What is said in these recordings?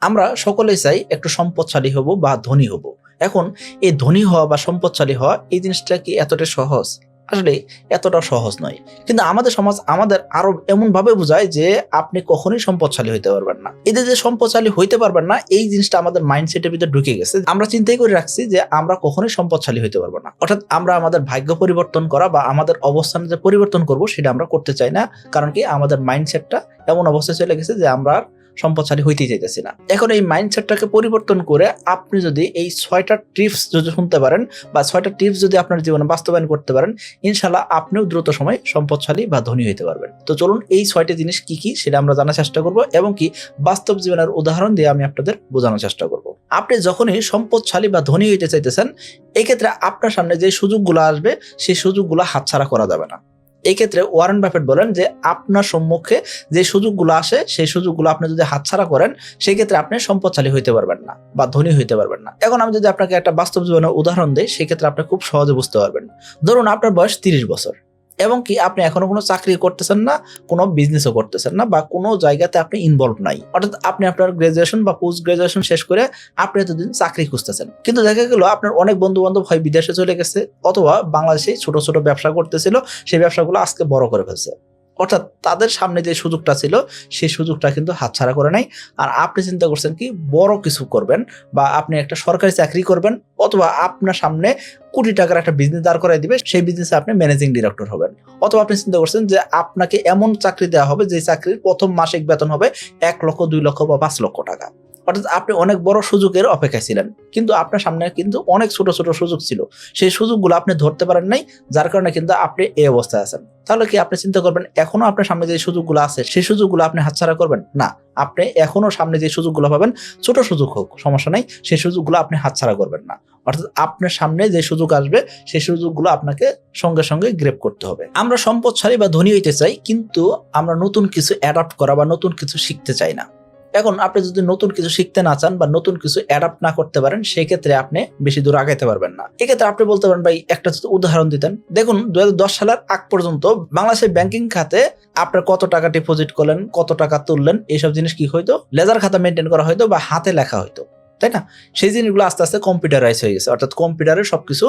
আমরা সকলেই চাই একটু সম্পদশালী হব বা ধনী হব। এখন এই ধনী হওয়া বা সম্পদশালী হওয়া এই জিনিসটা কি এতটা সহজ? আসলে এতটা সহজ নয়। কিন্তু আমাদের সমাজ আমাদের আরও এমন ভাবে বোঝায় যে আপনি কখনোই সম্পদশালী হইতে পারবেন না। এদের যে সম্পদশালী হইতে পারবেন না, এই জিনিসটা আমাদের মাইন্ডসেটের ভিতরে ঢুকে গেছে। আমরা চিন্তাই করে রাখছি যে আমরা কখনোই সম্পদশালী হইতে পারব না। অর্থাৎ আমরা আমাদের ভাগ্য পরিবর্তন করা বা আমাদের অবস্থান যে পরিবর্তন করব, সেটা আমরা করতে চাই না। কারণ কি আমাদের মাইন্ডসেটটা এমন অবস্থায় চলে গেছে যে আমরা সম্পদশালী হইতে চাইতেছি না। এখন এই মাইন্ডসেটটাকে পরিবর্তন করে আপনি যদি এই ছয়টা টিপস যদি শুনতে পারেন বা ছয়টা টিপস যদি আপনার জীবনে বাস্তবায়ন করতে পারেন ইনশাল্লাহ আপনিও দ্রুত সময় সম্পদশালী বা ধনী হইতে পারবেন। তো চলুন এই ছয়টি জিনিস কি কি সেটা আমরা জানার চেষ্টা করব এবং কি বাস্তব জীবনের উদাহরণ দিয়ে আমি আপনাদের বোঝানোর চেষ্টা করব। আপনি যখনই সম্পদশালী বা ধনী হইতে চাইতেছেন, এক্ষেত্রে আপনার সামনে যে সুযোগগুলো আসবে, সেই সুযোগগুলো হাতছাড়া করা যাবে না। এই ক্ষেত্রে ওয়ারেন বাফেট বলেন যে আপনার সম্মুখে যে সুযোগগুলো আসে, সেই সুযোগগুলো আপনি যদি হাতছাড়া করেন সেই ক্ষেত্রে আপনি সম্পদশালী হইতে পারবেন না বা ধনী হইতে পারবেন না। এখন আমি যদি আপনাকে একটা বাস্তব জীবনের উদাহরণ দিই, সেক্ষেত্রে আপনি খুব সহজে বুঝতে পারবেন। ধরুন আপনার বয়স তিরিশ বছর। এবং কি আপনি এখনও কোনো চাকরি করতেছেন না, কোনো বিজনেসও করতেছেন না বা কোনো জায়গাতে আপনি ইনভলভ নাই। অর্থাৎ আপনি আপনার গ্রাজুয়েশন বা পোস্ট গ্রাজুয়েশন শেষ করে আপনি এতদিন চাকরি খুঁজতেছেন। কিন্তু দেখা গেল আপনার অনেক বন্ধু বান্ধব হয় বিদেশে চলে গেছে অথবা বাংলাদেশে ছোট ছোট ব্যবসা করতেছিল, সেই ব্যবসাগুলো আজকে বড় করে ফেলছে। অর্থাৎ তাদের সামনে যে সুযোগটা ছিল, সেই সুযোগটা কিন্তু হাতছাড়া করে নাই। আর আপনি চিন্তা করছেন কি, বড় কিছু করবেন বা আপনি একটা সরকারি চাকরি করবেন অথবা আপনার সামনে কোটি টাকার একটা বিজনেস দাঁড় করাই দিবে, সেই বিজনেসে আপনি ম্যানেজিং ডিরেক্টর হবেন। অথবা আপনি চিন্তা করছেন যে আপনাকে এমন চাকরি দেওয়া হবে, যে চাকরির প্রথম মাসিক বেতন হবে এক লক্ষ, দুই লক্ষ বা পাঁচ লক্ষ টাকা। অর্থাৎ আপনি অনেক বড় সুযোগের অপেক্ষায় ছিলেন। কিন্তু আপনার সামনে কিন্তু অনেক ছোট ছোট সুযোগ ছিল। সেই সুযোগগুলো আপনি ধরতে পারেন নাই, যার কারণে কিন্তু আপনি এই অবস্থায় আছেন। তাহলে কি আপনি চিন্তা করবেন, এখনও আপনার সামনে যে সুযোগগুলো আছে, সেই সুযোগগুলো আপনি হাতছাড়া করবেন? না, আপনি এখনও সামনে যে সুযোগগুলো পাবেন, ছোট সুযোগ হোক, সমস্যা নাই, সেই সুযোগগুলো আপনি হাতছাড়া করবেন না। অর্থাৎ আপনার সামনে যে সুযোগ আসবে, সেই সুযোগগুলো আপনাকে সঙ্গে সঙ্গে গ্রেপ করতে হবে। আমরা সম্পদশালী বা ধনী হইতে চাই, কিন্তু আমরা নতুন কিছু অ্যাডাপ্ট করা বা নতুন কিছু শিখতে চাই না। এখন আপনি যদি নতুন কিছু শিখতে না চান বা নতুন কিছু অ্যাডাপ্ট না করতে পারেন, সেক্ষেত্রে আপনি বেশি দূর আগাইতে পারবেন না। এক্ষেত্রে আপনি বলতে পারেন, ভাই, একটা উদাহরণ দিতেন। দেখুন দুই হাজার দশ সালের আগ পর্যন্ত বাংলাদেশের ব্যাংকিং খাতে আপনার কত টাকা ডিপোজিট করলেন, কত টাকা তুললেন, এইসব জিনিস কি হইতো? লেজার খাতা মেনটেন করা হইতো বা হাতে লেখা হইতো। তাই না? সেই জিনিসগুলো আস্তে আস্তে কম্পিউটারাইজ হয়ে গেছে। অর্থাৎ কম্পিউটারে সবকিছু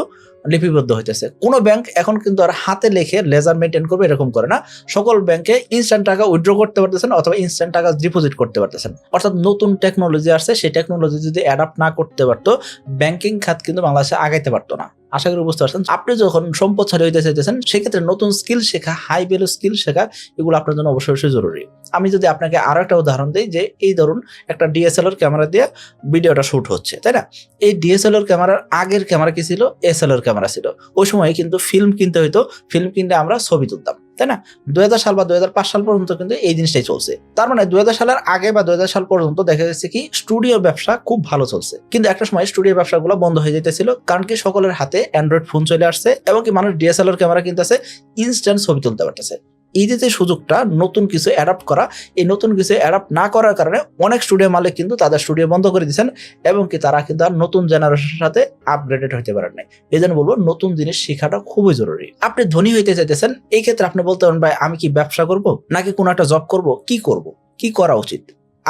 লিপিবদ্ধ হইতেছে। কোনো ব্যাংক এখন কিন্তু আর হাতে লেখে লেজার মেনটেন করবে এরকম করে না। সকল ব্যাংকে ইনস্ট্যান্ট টাকা উইথড্র করতে পারতেছেন অথবা ইনস্ট্যান্ট টাকা ডিপোজিট করতে পারতেছেন। অর্থাৎ নতুন টেকনোলজি আসছে। সেই টেকনোলজি যদি অ্যাডাপ্ট না করতে পারতো ব্যাংকিং খাত কিন্তু বাংলাদেশে আগাইতে পারতো না। আশা করি বুঝতে পারছেন। আপনি যখন সম্পদশালী হইতে চাইতেছেন, সেক্ষেত্রে নতুন স্কিল শেখা হাই ভ্যালু স্কিল শেখা, এগুলো আপনার জন্য অবশ্যই অবশ্যই জরুরি। আমি যদি আপনাকে আরও একটা উদাহরণ দিই যে, এই ধরুন একটা ডিএসএলআর ক্যামেরা দিয়ে ভিডিওটা শ্যুট হচ্ছে, তাই না? এই ডিএসএলআর ক্যামেরার আগের ক্যামেরা কি ছিল? এসএলআর ক্যামেরা ছিল। ওই সময় কিন্তু ফিল্ম কিনতে হইতো। ফিল্ম কিনতে আমরা ছবি তুলতাম। তাই না? দুই সাল বা দুই হাজার পাঁচ সাল পর্যন্ত কিন্তু এই জিনিসটাই চলছে। তার মানে দুই হাজার সালের আগে বা দুই হাজার সাল পর্যন্ত দেখা যাচ্ছে কি স্টুডিও ব্যবসা খুব ভালো চলছে। কিন্তু একটা সময় স্টুডিও ব্যবসাগুলো বন্ধ হয়ে যেতেছিল কারণ কি সকলের হাতে অ্যান্ড্রয়েড ফোন চলে আসছে এবং কি মানুষ ডিএসএলআর ক্যামেরা কিনতেছে ইনস্ট্যান্ট ছবি তুলতে পারতেছে। যে যে সুযোগটা নতুন কিছু অ্যাডাপ্ট করা। এই নতুন কিছু অ্যাডাপ্ট না করার কারণে অনেক স্টুডিও মালিক কিন্তু তাদের স্টুডিও বন্ধ করে দিয়েছেন এবং কি তারা কিন্তু আর নতুন জেনারেশনের সাথে আপগ্রেডেড হতে পারেন নাই। এই জন্য বলব নতুন জিনিস শেখাটা খুবই জরুরি। আপনি ধনী হইতে চাইতেছেন, এই ক্ষেত্রে আপনি বলতে পারেন, ভাই, আমি কি ব্যবসা করব নাকি কোনো একটা জব করব? কি করব? কি করা উচিত?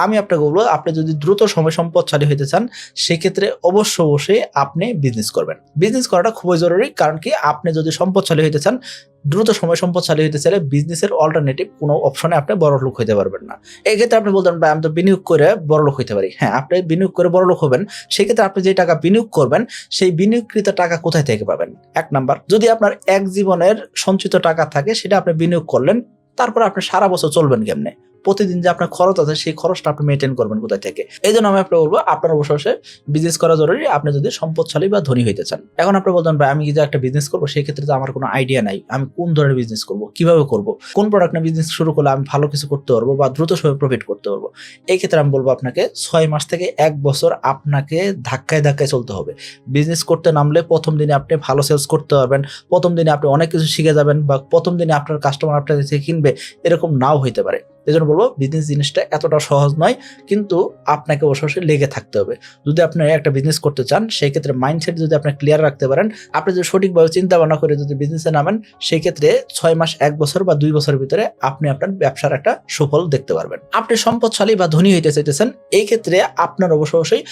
আমি আপনাকে বলব, আপনি যদি দ্রুত সময় সম্পদশালী হইতে চান, সেক্ষেত্রে অবশ্য অবশ্যই আপনি বিজনেস করবেন। বিজনেস করাটা খুবই জরুরি, কারণ কি, আপনি যদি সম্পদশালী হইতে চান, দ্রুত সময় সম্পদশালী হইতে চাইলে বিজনেসের অল্টারনেটিভ কোনো অপশনে আপনি বড় লোক হইতে পারবেন না। এক্ষেত্রে ক্ষেত্রে আপনি বলতেন, ভাই, আমি তো বিনিয়োগ করে বড় লোক হইতে পারি। হ্যাঁ আপনি বিনিয়োগ করে বড় লোক হবেন। সেক্ষেত্রে আপনি যে টাকা বিনিয়োগ করবেন, সেই বিনিয়োগকৃত টাকা কোথায় থেকে পাবেন? এক নাম্বার, যদি আপনার এক জীবনের সঞ্চিত টাকা থাকে, সেটা আপনি বিনিয়োগ করলেন, তারপর আপনি সারা বছর চলবেন কেমনে? প্রতিদিন যে আপনার খরচ আছে, সেই খরচটা আপনি মেনটেন করবেন কোথায় থেকে? এই জন্য আমি আপনাকে বলব, আপনার অবশ্যই বিজনেস করা জরুরি, আপনি যদি সম্পদশালী বা ধনী হইতে চান। এখন আপনি বলতেন, ভাই, আমি যে একটা বিজনেস করব সেই ক্ষেত্রে তো আমার কোনো আইডিয়া নাই। আমি কোন ধরনের বিজনেস করব? কীভাবে করব? কোন প্রোডাক্ট নিয়ে বিজনেস শুরু করলে আমি ভালো কিছু করতে পারব বা দ্রুত সময় প্রফিট করতে পারব? এই ক্ষেত্রে আমি বলব আপনাকে, ছয় মাস থেকে এক বছর আপনাকে ধাক্কায় ধাক্কায় চলতে হবে। বিজনেস করতে নামলে প্রথম দিনে আপনি ভালো সেলস করতে পারবেন, প্রথম দিনে আপনি অনেক কিছু শিখে যাবেন বা প্রথম দিনে আপনার কাস্টমার আপনার কাছে কিনবে, এরকম নাও হইতে পারে। এই জন্য বলব বিজনেস জিনিসটা এতটা সহজ নয়, কিন্তু আপনাকে অবশ্যই লেগে থাকতে হবে। যদি আপনি একটা বিজনেস করতে চান, সেই ক্ষেত্রে মাইন্ডসেট যদি আপনি ক্লিয়ার রাখতে পারেন, আপনি যদি সঠিকভাবে চিন্তা ভাবনা করে যদি বিজনেসে নামেন, সেই ক্ষেত্রে ছয় মাস, এক বছর বা দুই বছরের ভিতরে আপনি আপনার ব্যবসার একটা সুফল দেখতে পারবেন। আপনি সম্পদশালী বা ধনী হইতে চাইতেছেন, এই ক্ষেত্রে আপনার অবশ্য অবশ্যই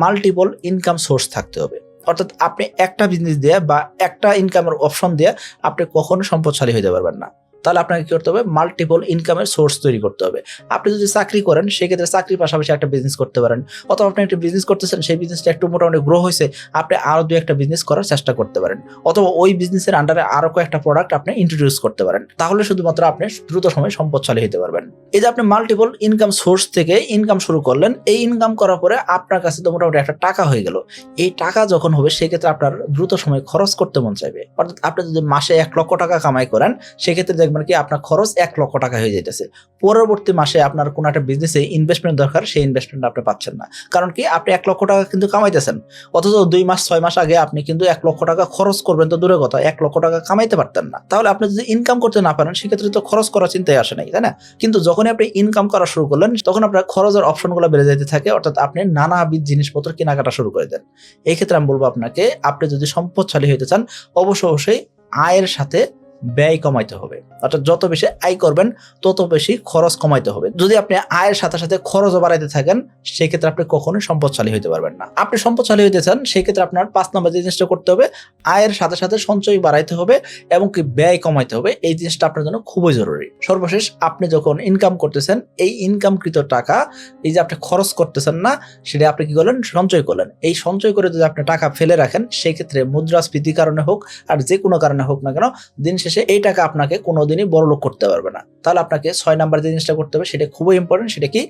মাল্টিপল ইনকাম সোর্স থাকতে হবে। অর্থাৎ আপনি একটা বিজনেস দিয়ে বা একটা ইনকামের অপশন দিয়ে আপনি কখনো সম্পদশালী হতে পারবেন না। তাহলে আপনাকে কি করতে হবে? মাল্টিপল ইনকামের সোর্স তৈরি করতে হবে। আপনি যদি চাকরি করেন, সেক্ষেত্রে চাকরির পাশাপাশি একটা বিজনেস করতে পারেন। অথবা আপনি একটা বিজনেস করতেছেন, সেই বিজনেসটা একটু মোটামুটি গ্রো হয়েছে, আপনি আরও দু একটা বিজনেস করার চেষ্টা করতে পারেন। অথবা ওই বিজনেসের আন্ডারে আরও কয়েকটা প্রোডাক্ট আপনি ইন্ট্রোডিউস করতে পারেন। তাহলে শুধুমাত্র আপনি দ্রুত সময় সম্পদশালী হতে পারবেন। এই যে আপনি মাল্টিপল ইনকাম সোর্স থেকে ইনকাম শুরু করলেন, এই ইনকাম করার পরে আপনার কাছে তো মোটামুটি একটা টাকা হয়ে গেল। এই টাকা যখন হবে, সেক্ষেত্রে আপনার দ্রুত সময় খরচ করতে মন চাইবে। অর্থাৎ আপনি যদি মাসে এক লক্ষ টাকা কামাই করেন, সেক্ষেত্রে দেখবেন কি আপনার খরচ এক লক্ষ টাকা হয়ে যাইতেছে। পরবর্তী মাসে আপনার কোনো একটা বিজনেসে ইনভেস্টমেন্ট দরকার, সেই ইনভেস্টমেন্ট আপনি পাচ্ছেন না। কারণ কি আপনি এক লক্ষ টাকা কিন্তু কামাইতেছেন। অথচ দুই মাস, ছয় মাস আগে আপনি কিন্তু এক লক্ষ টাকা খরচ করবেন তো দূরে কথা, এক লক্ষ টাকা কামাইতে পারতেন না। তাহলে আপনি যদি ইনকাম করতে না পারেন, সেক্ষেত্রে তো খরচ করার চিন্তাই আসে নাই, তাই না? কিন্তু যখনই আপনি ইনকাম করা শুরু করলেন, তখন আপনার খরচের অপশনগুলো বেড়ে যেতে থাকে, অর্থাৎ আপনি নানাবিধ জিনিসপত্র কেনাকাটা শুরু করে দেন। এই ক্ষেত্রে আমি বলব আপনাকে, আপনি যদি সম্পদশালী হইতে চান, অবশ্য অবশ্যই আয়ের সাথে ব্যয় কমাইতে হবে। অর্থাৎ যত বেশি আয় করবেন, তত বেশি খরচ কমাইতে হবে। যদি আপনি আয়ের সাথে সাথে খরচও বাড়াইতে থাকেন, সেক্ষেত্রে আপনি কখনোই সম্পদশালী হতে পারবেন না। আপনি সম্পদশালী হতে চান, সেক্ষেত্রে আপনার পাঁচ নম্বর যে জিনিসটা করতে হবে, আয়ের সাথে সাথে সঞ্চয় বাড়াইতে হবে এবং কি ব্যয় কমাইতে হবে। এই জিনিসটা আপনার জন্য খুবই জরুরি। সর্বশেষ, আপনি যখন ইনকাম করতেছেন, এই ইনকামকৃত টাকা, এই যে আপনি খরচ করতেছেন না, সেটা আপনি কি করলেন? সঞ্চয় করলেন। এই সঞ্চয় করে যদি আপনি টাকা ফেলে রাখেন, সেক্ষেত্রে মুদ্রাস্ফীতির কারণে হোক, আর যে কোনো কারণে হোক না কেন, দিন শেষে এই টাকা আপনাকে কোনোদিনই বড়লোক করতে পারবে না। তাহলে আপনাকে ছয় নাম্বার যে জিনিসটা করতে হবে, সেটা খুবই ইম্পর্টেন্ট সেটা কি?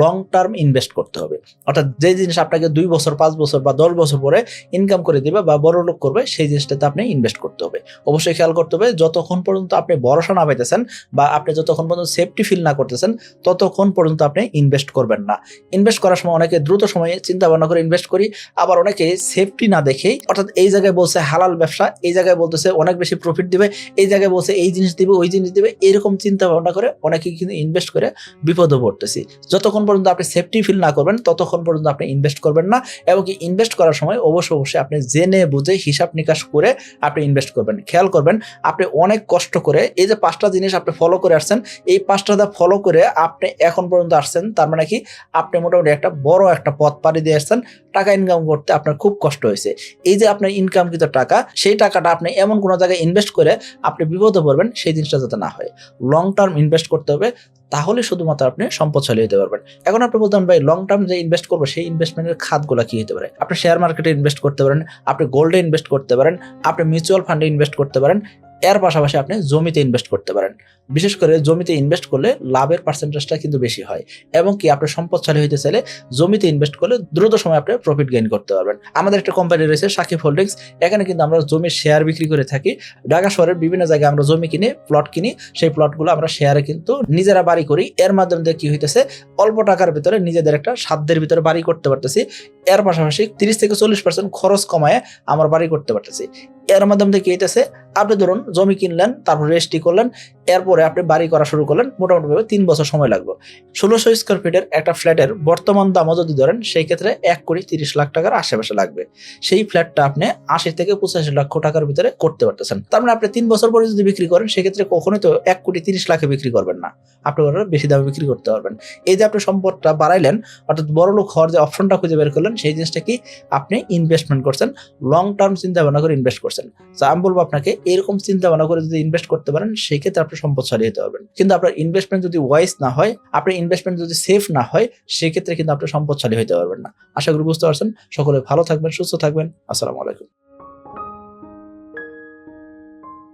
লং টার্ম ইনভেস্ট করতে হবে। অর্থাৎ যে জিনিস আপনাকে দুই বছর, পাঁচ বছর বা দশ বছর পরে ইনকাম করে দিবে বা বড়লোক করবে, সেই জিনিসটাতে আপনি ইনভেস্ট করতে হবে। অবশ্যই খেয়াল করতে হবে, যতক্ষণ পর্যন্ত আপনি ভরসা না পাইতেছেন বা আপনি যতক্ষণ পর্যন্ত সেফটি ফিল না করতেছেন, ততক্ষণ পর্যন্ত আপনি ইনভেস্ট করবেন না। ইনভেস্ট করার সময় অনেকে দ্রুত সময়ে চিন্তা ভাবনা করে ইনভেস্ট করি, আবার অনেকে সেফটি না দেখেই, অর্থাৎ এই জায়গায় বলছে হালাল ব্যবসা, এই জায়গায় বলতেছে অনেক বেশি প্রফিট দিবে এই জায়গায় বলছে এই জিনিস দিবে, ওই জিনিস দিবে, এরকম চিন্তা ভাবনা করে অনেকে কিন্তু ইনভেস্ট করে বিপদে পড়তেছি। যতক্ষণ পর্যন্ত আপনি সেফটি ফিল না করবেন, ততক্ষণ পর্যন্ত আপনি ইনভেস্ট করবেন না এবং কি ইনভেস্ট করার সময় অবশ্যই অবশ্যই আপনি জেনে বুঝে হিসাব নিকাশ করে আপনি ইনভেস্ট করবেন। খেয়াল করবেন, আপনি অনেক কষ্ট করে এই যে পাঁচটা জিনিস আপনি ফলো করে আসছেন, এই পাঁচটা দা ফলো করে আপনি এখন পর্যন্ত আসছেন, তার মানে কি? আপনি মোটামুটি একটা বড় একটা পথ পাড়ি দিয়ে আসছেন, টাকা ইনকাম করতে আপনার খুব কষ্ট হয়েছে। এই যে আপনার ইনকাম ইনকামকৃত টাকা, সেই টাকাটা আপনি এমন কোনো জায়গায় ইনভেস্ট করে আপনি বিপদে পড়বেন, সেই জিনিসটা যাতে না হয়। লং টার্ম ইনভেস্ট করতে হবে, তাহলে শুধুমাত্র আপনি সম্পদ চালিয়ে হতে পারবেন। এখন আপনি বলতে ভাই লং টার্ম যে ইনভেস্ট করব, সেই ইনভেস্টমেন্টের খাতগুলো কি হতে পারে? আপনি শেয়ার মার্কেটে ইনভেস্ট করতে পারেন, আপনি গোল্ডে ইনভেস্ট করতে পারেন, আপনি মিউচুয়াল ফান্ডে ইনভেস্ট করতে পারেন। এর পাশাপাশি আপনি জমিতে ইনভেস্ট করতে পারেন। বিশেষ করে জমিতে ইনভেস্ট করলে লাভের পার্সেন্টেজটা কিন্তু বেশি হয় এবং কি আপনি সম্পদশালী হইতে চাইলে জমিতে ইনভেস্ট করলে দ্রুত সময় আপনি প্রফিট গেইন করতে পারবেন। আমাদের একটা কোম্পানি রয়েছে সাকিব হোল্ডিংস এখানে কিন্তু আমরা জমির শেয়ার বিক্রি করে থাকি। ঢাকা শহরের বিভিন্ন জায়গায় আমরা জমি কিনে প্লট কিনি। সেই প্লটগুলো আমরা শেয়ারে কিন্তু নিজেরা বাড়ি করি। এর মাধ্যমে দিয়ে কি হইতেছে? অল্প টাকার ভিতরে নিজেদের একটা সাধ্যের ভিতরে বাড়ি করতে পারতেছি। এর পাশাপাশি তিরিশ থেকে চল্লিশ পার্সেন্ট খরচ কমায় আমার বাড়ি করতে পারতেছি। এর মাধ্যমে কি হইতেছে আপনি ধরুন জমি কিনলেন, তারপর রেজিস্ট্রি করলেন, এরপরে আপনি বাড়ি করা শুরু করলেন, মোটামুটিভাবে তিন বছর সময় লাগবে ষোলোশো স্কোয়ার ফিটের একটা ফ্ল্যাটের বর্তমান দামও যদি ধরেন, সেই ক্ষেত্রে এক কোটি তিরিশ লাখ টাকার আশেপাশে লাগবে। সেই ফ্ল্যাটটা আপনি আশি থেকে পঁচাশি লক্ষ টাকার ভিতরে করতে পারতেছেন। তার মানে আপনি তিন বছর পরে যদি বিক্রি করেন, সেক্ষেত্রে কখনোই তো এক কোটি তিরিশ লাখে বিক্রি করবেন না। আপনি বেশি দামে বিক্রি করতে পারবেন। এই যে আপনি সম্পদটা বাড়াইলেন, অর্থাৎ বড় লোক হওয়ার যে অপশনটা খুঁজে বের করলেন, সেই জিনিসটা কি আপনি ইনভেস্টমেন্ট করছেন? লং টার্ম চিন্তা ভাবনা করে ইনভেস্ট করছেন। তো আমি বলব আপনাকে, এরকম চিন্তা ভাবনা করে যদি ইনভেস্ট করতে পারেন সেই ক্ষেত্রে আপনি সম্পদশালী হতে পারবেন। কিন্তু আপনার ইনভেস্টমেন্ট যদি ওয়াইস না হয়, আপনার ইনভেস্টমেন্ট যদি সেফ না হয়, সেক্ষেত্রে কিন্তু আপনি সম্পদশালী হতে পারবেন না। আশা করি বুঝতে পারছেন। সকলে ভালো থাকবেন, সুস্থ থাকবেন। আসসালামু আলাইকুম।